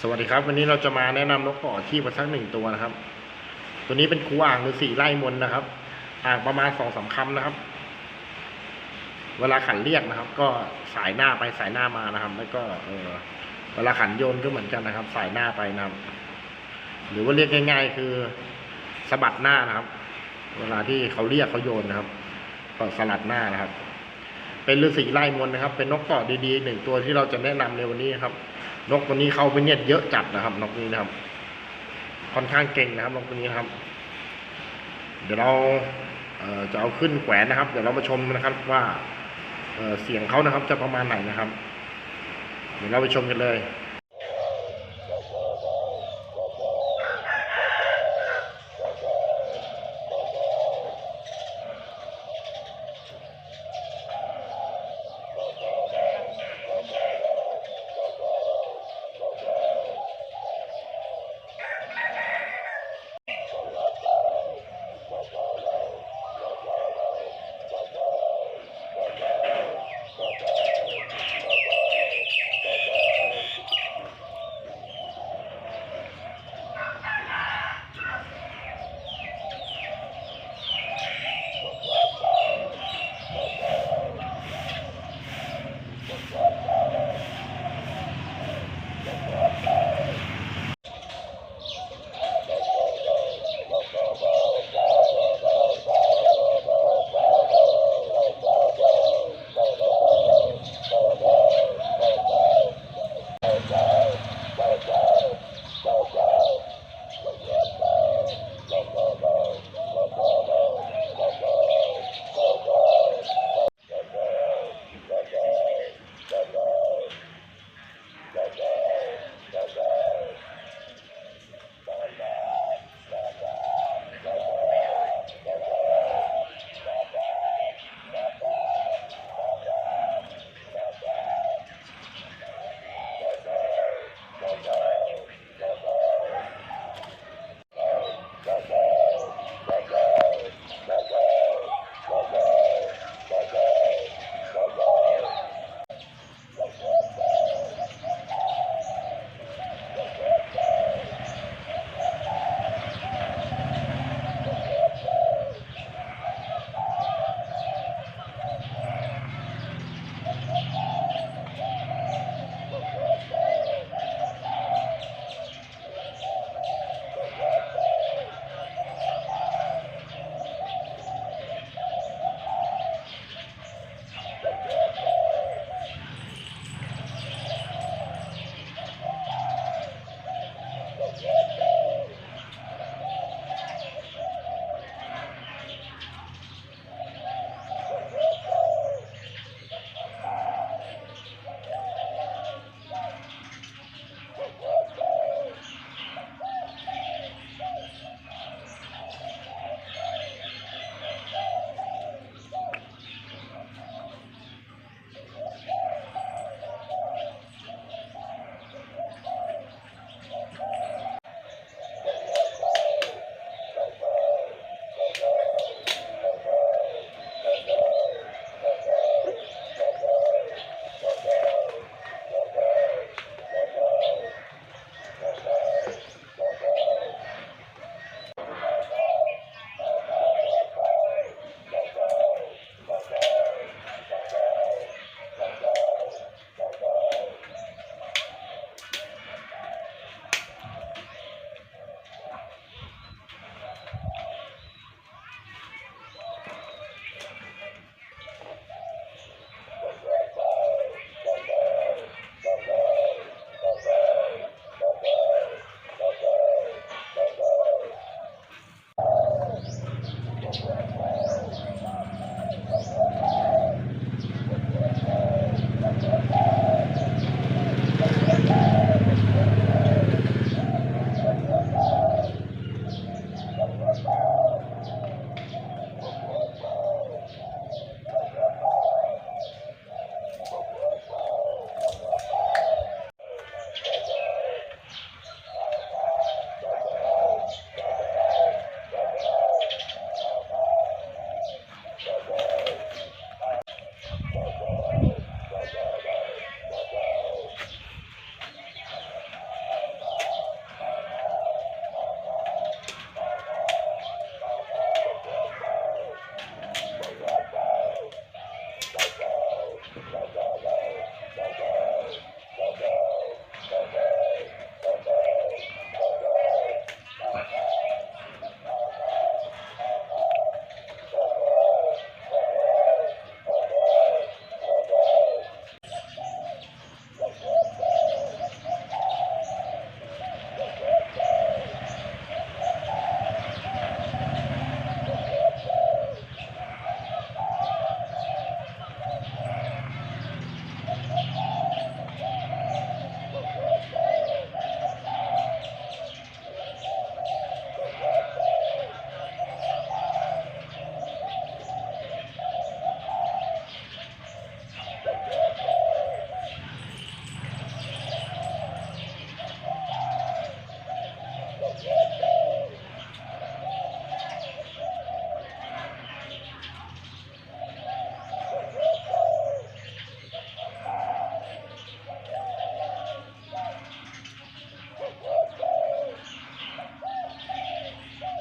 สวัสดีครับ วันนี้เราจะมาแนะนำนกต่อชีพกันสักหนึ่งตัวนะครับ ตัวนี้เป็นครูอ่างหรือสี่ไล่มนนะครับ อ่างประมาณสองสามคำนะครับ เวลาขันเรียกนะครับ ก็สายหน้าไปสายหน้ามานะครับ แล้วก็เออเวลาขันโยนก็เหมือนกันนะครับ สายหน้าไปนะครับ หรือว่าเรียกง่าย ๆ คือสะบัดหน้านะครับ เวลาที่เขาเรียกเขาโยนนะครับ ก็สลัดหน้านะครับ เป็นฤาษีไล่มนนะครับ เป็นนกต่อดีๆหนึ่งตัวที่เราจะแนะนำในวันนี้ครับ นกตัวนี้เขาไปเนี่ยเยอะจัดนะครับนกนี้นะครับ ค่อนข้างเก่งนะครับนกตัวนี้นครับ เดี๋ยวเราเจะเอาขึ้นแขวนนะครับ เดี๋ยวเรามาชมนะครับว่าเเสียงเขานะครับ จะประมาณไหนนะครับ เดี๋ยวเราไปชมกันเลย